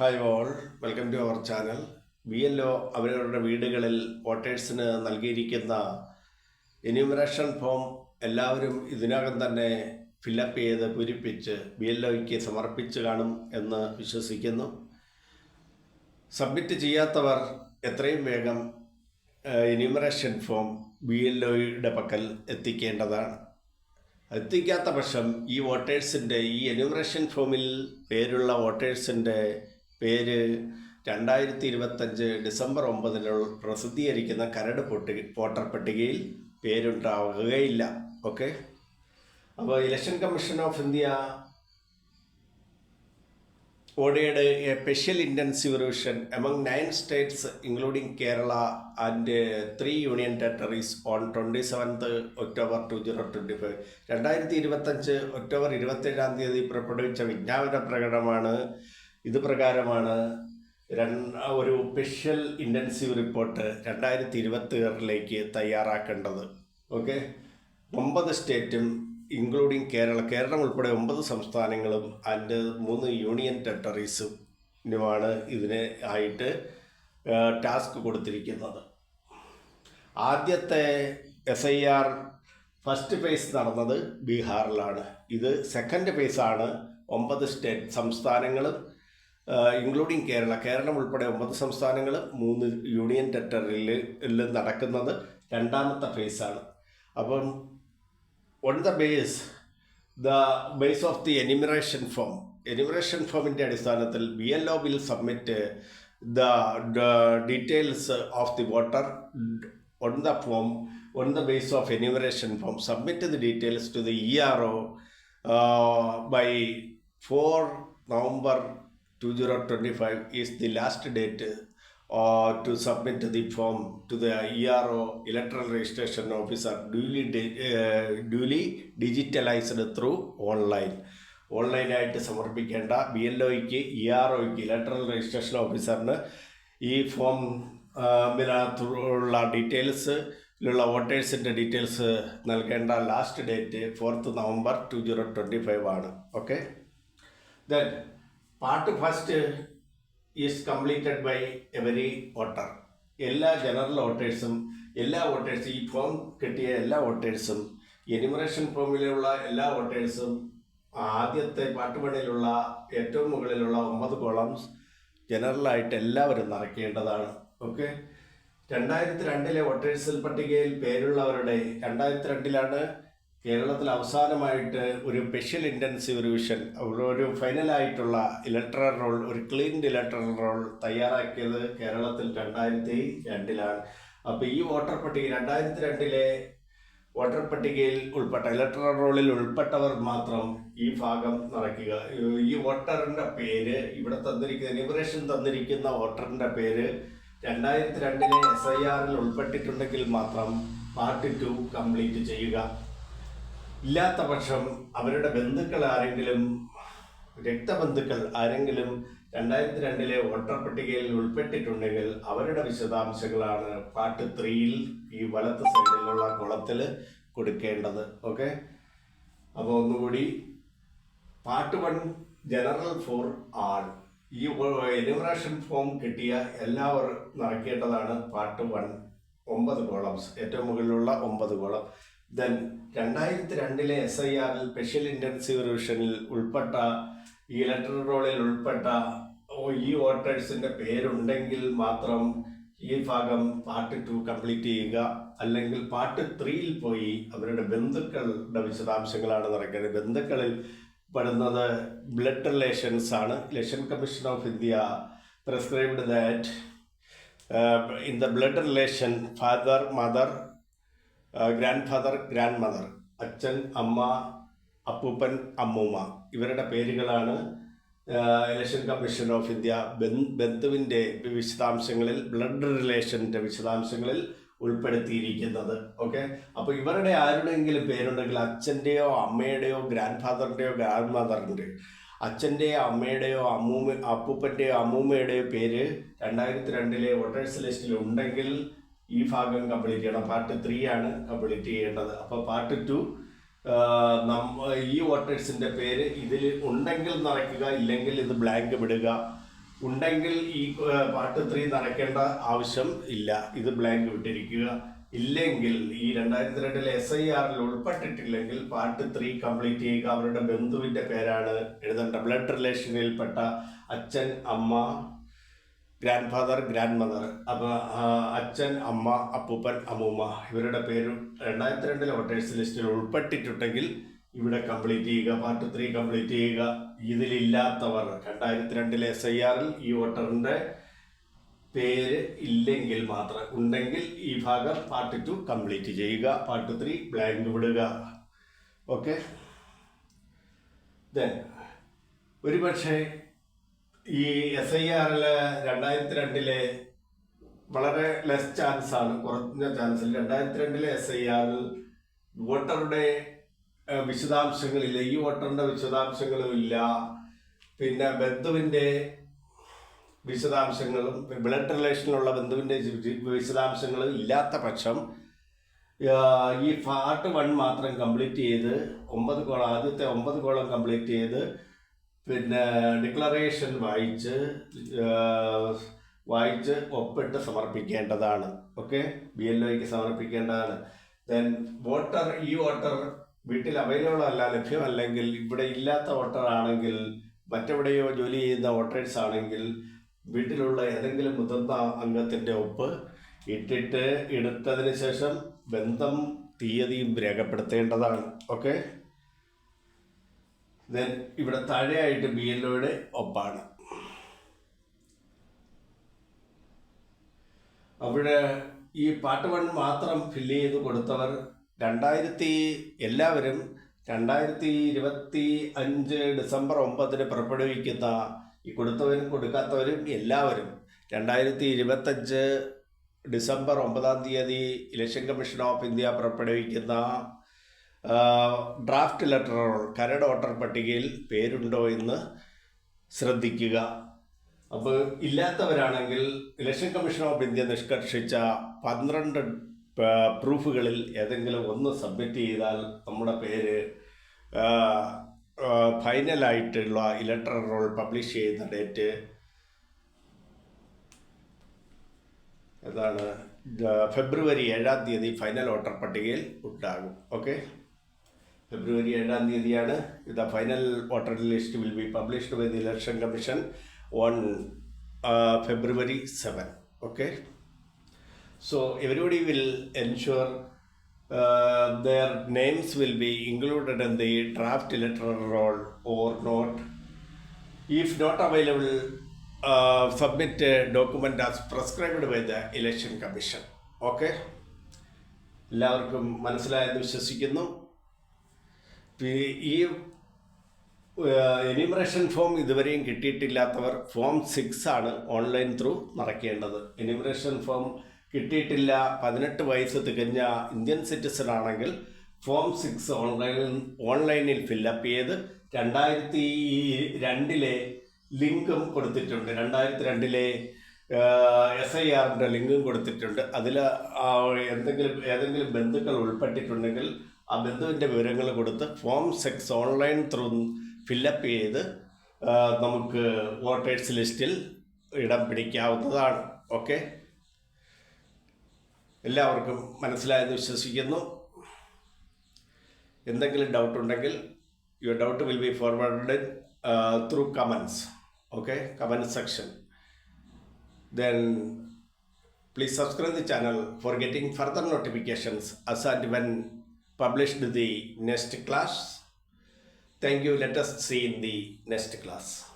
Hi all welcome to our channel B L O അവരവരുടെ വീടുകളിൽ വോട്ടേഴ്സിന് നൽകിയിരിക്കുന്ന എന്യൂമറേഷൻ ഫോം എല്ലാവരും ഇതിനകം തന്നെ ഫില്ലപ്പ് ചെയ്ത് പൂരിപ്പിച്ച് ബി എൽ ഒയ്ക്ക് സമർപ്പിച്ച് കാണും എന്ന് വിശ്വസിക്കുന്നു. സബ്മിറ്റ് ചെയ്യാത്തവർ എത്രയും വേഗം എന്യൂമറേഷൻ ഫോം ബി എൽ ഒയുടെ പക്കൽ എത്തിക്കേണ്ടതാണ്. എത്തിക്കാത്ത പക്ഷം ഈ വോട്ടേഴ്സിന്റെ ഈ എന്യൂമറേഷൻ ഫോമിൽ പേരുള്ള വോട്ടേഴ്സിന്റെ പേര് രണ്ടായിരത്തി ഇരുപത്തഞ്ച് ഡിസംബർ ഒമ്പതിന് പ്രസിദ്ധീകരിക്കുന്ന കരട് പൊട്ടി വോട്ടർ പട്ടികയിൽ പേരുണ്ടാവുകയില്ല. ഓക്കെ? അപ്പോൾ election commission of India ഒഡയുടെ special intensive revision among nine states including Kerala and three union territories on twenty seventh October two zero twenty five. രണ്ടായിരത്തി ഇരുപത്തഞ്ച് ഒക്ടോബർ ഇരുപത്തേഴാം തീയതി പുറപ്പെടുവിച്ച വിജ്ഞാപന പ്രകടനമാണ് ഇത് പ്രകാരമാണ് ഒരു സ്പെഷ്യൽ ഇന്റൻസീവ് റിപ്പോർട്ട് രണ്ടായിരത്തി ഇരുപത്തി ആറിലേക്ക് തയ്യാറാക്കേണ്ടത്. ഓക്കെ? ഒമ്പത് സ്റ്റേറ്റും ഇൻക്ലൂഡിങ് കേരള കേരളം ഉൾപ്പെടെ ഒമ്പത് സംസ്ഥാനങ്ങളും ആൻഡ് മൂന്ന് യൂണിയൻ ടെറിട്ടറീസുമാണ് ഇതിന് ആയിട്ട് ടാസ്ക് കൊടുത്തിരിക്കുന്നത്. ആദ്യത്തെ S I R first phase നടന്നത് ബീഹാറിലാണ്. ഇത് സെക്കൻഡ് ഫേസാണ് ഒമ്പത് സ്റ്റേറ്റ് സംസ്ഥാനങ്ങളും ഇൻക്ലൂഡിങ് കേരള കേരളം ഉൾപ്പെടെ ഒമ്പത് സംസ്ഥാനങ്ങളും മൂന്ന് യൂണിയൻ ടെറിട്ടറിയിൽ നടക്കുന്നത് രണ്ടാമത്തെ ഫേസാണ് അപ്പം on the base the base of the enumeration form enumeration ഫോമിന്റെ അടിസ്ഥാനത്തിൽ B L O will submit the details of the voter on the form on the base of enumeration form submit the details to the ERO uh, by 4 November 2025 is the last date uh, to submit the form to the ERO electoral registration officer duly, uh, duly digitalized through online. ഓൺലൈനായിട്ട് സമർപ്പിക്കേണ്ട B L ഒയ്ക്ക് E R ഒയ്ക്ക് electoral registration ഓഫീസറിന് ഈ form ഉള്ള ഡീറ്റെയിൽസിലുള്ള വോട്ടേഴ്സിന്റെ details നൽകേണ്ട last date fourth November two zero twenty five ആണ് okay then part first is completed by every voter എല്ലാ ജനറൽ വോട്ടേഴ്സും എല്ലാ വോട്ടേഴ്സും ഈ ഫോം കിട്ടിയ എല്ലാ വോട്ടേഴ്സും എനിമറേഷൻ ഫോമിലുള്ള എല്ലാ വോട്ടേഴ്സും ആദ്യത്തെ പാട്ടുപണിയിലുള്ള ഏറ്റവും മുകളിലുള്ള ഒമ്പത് കോളംസ് ജനറലായിട്ട് എല്ലാവരും നിറയ്ക്കേണ്ടതാണ്. ഓക്കെ രണ്ടായിരത്തി രണ്ടിലെ വോട്ടേഴ്സിൽ പട്ടികയിൽ പേരുള്ളവരുടെ രണ്ടായിരത്തി രണ്ടിലാണ് കേരളത്തിൽ അവസാനമായിട്ട് ഒരു സ്പെഷ്യൽ ഇന്റൻസീവ് റിവിഷൻ ഒരു ഫൈനലായിട്ടുള്ള ഇലക്ട്രൽ റോൾ ഒരു ക്ലീൻഡ് ഇലക്ട്രൽ റോൾ തയ്യാറാക്കിയത് കേരളത്തിൽ രണ്ടായിരത്തി രണ്ടിലാണ്. അപ്പോൾ ഈ വോട്ടർ പട്ടിക രണ്ടായിരത്തി രണ്ടിലെ വോട്ടർ പട്ടികയിൽ ഉൾപ്പെട്ട ഇലക്ട്രൽ റോളിൽ ഉൾപ്പെട്ടവർ മാത്രം ഈ ഭാഗം നിറയ്ക്കുക ഈ വോട്ടറിന്റെ പേര് ഇവിടെ തന്നിരിക്കുന്ന ലിബറേഷൻ തന്നിരിക്കുന്ന വോട്ടറിന്റെ പേര് രണ്ടായിരത്തി രണ്ടിലെ എസ് ഐ ആറിൽ ഉൾപ്പെട്ടിട്ടുണ്ടെങ്കിൽ മാത്രം പാർട്ട് ടു കംപ്ലീറ്റ് ചെയ്യുക. ഇല്ലാത്ത പക്ഷം അവരുടെ ബന്ധുക്കൾ ആരെങ്കിലും രക്തബന്ധുക്കൾ ആരെങ്കിലും രണ്ടായിരത്തി രണ്ടിലെ വോട്ടർ പട്ടികയിൽ ഉൾപ്പെട്ടിട്ടുണ്ടെങ്കിൽ അവരുടെ വിശദാംശങ്ങളാണ് പാർട്ട് ത്രീയിൽ ഈ വലത്ത് സൈഡിലുള്ള കുളത്തിൽ കൊടുക്കേണ്ടത്. ഓക്കെ? അപ്പോൾ ഒന്നുകൂടി part one general for all. ഈ എനുമറേഷൻ ഫോം കിട്ടിയ എല്ലാവരും നിറയ്ക്കേണ്ടതാണ് പാർട്ട് വൺ. ഒമ്പത് കോളംസ് ഏറ്റവും മുകളിലുള്ള ഒമ്പത് കോളം ദെൻ രണ്ടായിരത്തി രണ്ടിലെ എസ് ഐ ആറിൽ സ്പെഷ്യൽ ഇന്റൻസീവ് റിവിഷനിൽ ഉൾപ്പെട്ട ഈ ഇലക്ട്രൽ റോളിൽ ഉൾപ്പെട്ട ഈ വോട്ടേഴ്സിന്റെ പേരുണ്ടെങ്കിൽ മാത്രം ഈ ഭാഗം പാർട്ട് ടു കംപ്ലീറ്റ് ചെയ്യുക. അല്ലെങ്കിൽ പാർട്ട് ത്രീയിൽ പോയി അവരുടെ ബന്ധുക്കളുടെ വിശദാംശങ്ങളാണ് നിറയ്ക്കുന്നത് ബന്ധുക്കളിൽ പെടുന്നത് ബ്ലഡ് റിലേഷൻസ് ആണ്. Election commission of India prescribed that in the blood relation father mother grandfather grandmother അച്ഛൻ അമ്മ അപ്പൂപ്പൻ അമ്മൂമ്മ. ഇവരുടെ പേരുകളാണ് ഇലക്ഷൻ കമ്മീഷൻ ഓഫ് ഇന്ത്യ ബന്ധുവിന്റെ വിശദാംശങ്ങളിൽ ബ്ലഡ് റിലേഷന്റെ വിശദാംശങ്ങളിൽ ഉൾപ്പെടുത്തിയിരിക്കുന്നത്. ഓക്കെ? അപ്പോൾ ഇവരുടെ ആരുടെയെങ്കിലും പേരുണ്ടെങ്കിൽ അച്ഛന്റെയോ അമ്മയുടെയോ ഗ്രാൻഡ് ഫാദറിന്റെയോ ഗ്രാൻഡ് മദറിന്റെയോ അച്ഛന്റെയോ അമ്മയുടെയോ അമ്മൂമ്മ അപ്പൂപ്പന്റെയോ അമ്മൂമ്മയുടെയോ പേര് രണ്ടായിരത്തി രണ്ടിലെ വോട്ടേഴ്സ് ലിസ്റ്റിൽ ഉണ്ടെങ്കിൽ ഈ ഭാഗം കംപ്ലീറ്റ് ചെയ്യണം. പാർട്ട് ത്രീ ആണ് കംപ്ലീറ്റ് ചെയ്യേണ്ടത്. അപ്പോൾ പാർട്ട് ടു നമ്മ ഈ വോട്ടേഴ്സിന്റെ പേര് ഇതിൽ ഉണ്ടെങ്കിൽ നിറയ്ക്കുക ഇല്ലെങ്കിൽ ഇത് ബ്ലാങ്ക് വിടുക. ഉണ്ടെങ്കിൽ ഈ പാർട്ട് ത്രീ നടക്കേണ്ട ആവശ്യം ഇല്ല. ഇത് ബ്ലാങ്ക് വിട്ടിരിക്കുക. ഇല്ലെങ്കിൽ ഈ രണ്ടായിരത്തി രണ്ടിലെ എസ് ഐ ആറിൽ ഉൾപ്പെട്ടിട്ടില്ലെങ്കിൽ പാർട്ട് ത്രീ കംപ്ലീറ്റ് ചെയ്യുക. അവരുടെ ബന്ധുവിന്റെ പേരാണ്. എഴുതേണ്ട. ബ്ലഡ് റിലേഷനിൽപ്പെട്ട അച്ഛൻ അമ്മ ഗ്രാൻഡ് ഫാദർ ഗ്രാൻഡ് മദർ അപ്പോൾ അച്ഛൻ അമ്മ അപ്പൂപ്പൻ അമ്മൂമ്മ ഇവരുടെ പേരും രണ്ടായിരത്തി രണ്ടിലെ വോട്ടേഴ്സ് ലിസ്റ്റിൽ ഉൾപ്പെട്ടിട്ടുണ്ടെങ്കിൽ ഇവിടെ കംപ്ലീറ്റ് ചെയ്യുക പാർട്ട് ത്രീ കംപ്ലീറ്റ് ചെയ്യുക. ഇതിലില്ലാത്തവർ രണ്ടായിരത്തി രണ്ടിലെ എസ് ഐ ആറിൽ ഈ വോട്ടറിന്റെ പേര് ഇല്ലെങ്കിൽ മാത്രം ഉണ്ടെങ്കിൽ ഈ ഭാഗം പാർട്ട് ടു കംപ്ലീറ്റ് ചെയ്യുക പാർട്ട് ത്രീ ബ്ലാങ്ക് വിടുക. ഓക്കെ ദെൻ ഒരുപക്ഷെ ഈ എസ് ഐ ആറിൽ രണ്ടായിരത്തി രണ്ടിലെ വളരെ ലെസ് ചാൻസ് ആണ് കുറഞ്ഞ ചാൻസ് രണ്ടായിരത്തി രണ്ടിലെ എസ് ഐ ആറിൽ വോട്ടറുടെ വിശദാംശങ്ങളില്ല ഈ വോട്ടറിന്റെ വിശദാംശങ്ങളും ഇല്ല. പിന്നെ ബന്ധുവിന്റെ വിശദാംശങ്ങളും ബ്ലഡ് റിലേഷനിലുള്ള ബന്ധുവിന്റെ വിശദാംശങ്ങളും ഇല്ലാത്ത പക്ഷം ഈ പാർട്ട് വൺ മാത്രം കംപ്ലീറ്റ് ചെയ്ത് ഒമ്പത് കോളം ആദ്യത്തെ ഒമ്പത് കോളം കംപ്ലീറ്റ് ചെയ്ത് പിന്നെ ഡിക്ലറേഷൻ വായിച്ച് വായിച്ച് ഒപ്പിട്ട് സമർപ്പിക്കേണ്ടതാണ്. ഓക്കെ? ബി എൽ ഒയ്ക്ക് സമർപ്പിക്കേണ്ടതാണ്. ദെൻ വോട്ടർ ഈ വോട്ടർ വീട്ടിൽ അവൈലബിൾ അല്ല ലഭ്യമല്ലെങ്കിൽ ഇവിടെ ഇല്ലാത്ത വോട്ടർ ആണെങ്കിൽ മറ്റെവിടെയോ ജോലി ചെയ്യുന്ന വോട്ടേഴ്സ് ആണെങ്കിൽ വീട്ടിലുള്ള ഏതെങ്കിലും മുതിർന്ന അംഗത്തിന്റെ ഒപ്പ് ഇട്ടിട്ട് എടുത്തതിന് ശേഷം ബന്ധം തീയതിയും രേഖപ്പെടുത്തേണ്ടതാണ്. ഓക്കെ? ദെൻ ഇവിടെ താഴെയായിട്ട് ബി എൽ ഒയുടെ ഒപ്പാണ്. അവിടെ ഈ പാർട്ട് വൺ മാത്രം ഫില്ല് ചെയ്ത് കൊടുത്തവർ രണ്ടായിരത്തി എല്ലാവരും രണ്ടായിരത്തി ഇരുപത്തി അഞ്ച് ഡിസംബർ ഒമ്പതിന് പുറപ്പെടുവിക്കുന്ന ഈ കൊടുത്തവരും കൊടുക്കാത്തവരും എല്ലാവരും രണ്ടായിരത്തി ഇരുപത്തഞ്ച് ഡിസംബർ ഒമ്പതാം തീയതി ഇലക്ഷൻ കമ്മീഷൻ ഓഫ് ഇന്ത്യ പുറപ്പെടുവിക്കുന്ന ഡ്രാഫ്റ്റ് ലെറ്ററോ കരട് വോട്ടർ പട്ടികയിൽ പേരുണ്ടോ എന്ന് ശ്രദ്ധിക്കുക. അപ്പോൾ ഇല്ലാത്തവരാണെങ്കിൽ ഇലക്ഷൻ കമ്മീഷൻ ഓഫ് ഇന്ത്യ നിഷ്കർഷിച്ച പന്ത്രണ്ട് പ്രൂഫുകളിൽ ഏതെങ്കിലും ഒന്ന് സബ്മിറ്റ് ചെയ്താൽ നമ്മുടെ പേര് ഫൈനലായിട്ടുള്ള ഇലക്ടർ റോൾ പബ്ലിഷ് ചെയ്യുന്ന ഡേറ്റ് അതാണ് ഫെബ്രുവരി ഏഴാം തീയതി ഫൈനൽ വോട്ടർ പട്ടികയിൽ ഉണ്ടാകും. ഓക്കെ ഫെബ്രുവരി ഏഴാം തീയതിയാണ് the final voter list will be published by the election commission on February seven okay so everybody will ensure will be included in the draft electoral roll or not if not available uh, submit a document as prescribed by the election commission okay എല്ലാവർക്കും മനസ്സിലായെന്ന് വിശ്വസിക്കുന്നു ഈ enumeration form ഇതുവരെയും കിട്ടിയിട്ടില്ലാത്തവർ form six ആണ് online through നിറയ്ക്കേണ്ടത് enumeration form കിട്ടിയിട്ടില്ല പതിനെട്ട് വയസ്സ് തികഞ്ഞ ഇന്ത്യൻ സിറ്റിസൺ ആണെങ്കിൽ ഫോം സിക്സ് ഓൺലൈനിൽ ഓൺലൈനിൽ ഫില്ലപ്പ് ചെയ്ത് രണ്ടായിരത്തി രണ്ടിലെ ലിങ്കും കൊടുത്തിട്ടുണ്ട്. രണ്ടായിരത്തി രണ്ടിലെ എസ് ഐ ആറിന്റെ ലിങ്കും കൊടുത്തിട്ടുണ്ട്. അതിൽ എന്തെങ്കിലും ഏതെങ്കിലും ബന്ധുക്കൾ ഉൾപ്പെട്ടിട്ടുണ്ടെങ്കിൽ ആ ബന്ധുവിന്റെ വിവരങ്ങൾ കൊടുത്ത് form six online through fill up ചെയ്ത് നമുക്ക് വോട്ടേഴ്സ് ലിസ്റ്റിൽ ഇടം പിടിക്കാവുന്നതാണ്. ഓക്കെ എല്ലാവർക്കും മനസ്സിലായെന്ന് വിശ്വസിക്കുന്നു. എന്തെങ്കിലും ഡൗട്ട് ഉണ്ടെങ്കിൽ your doubt will be forward through comments okay comment section then please subscribe the channel for getting further notifications as and when published the next class. Thank you. Let us see in the next class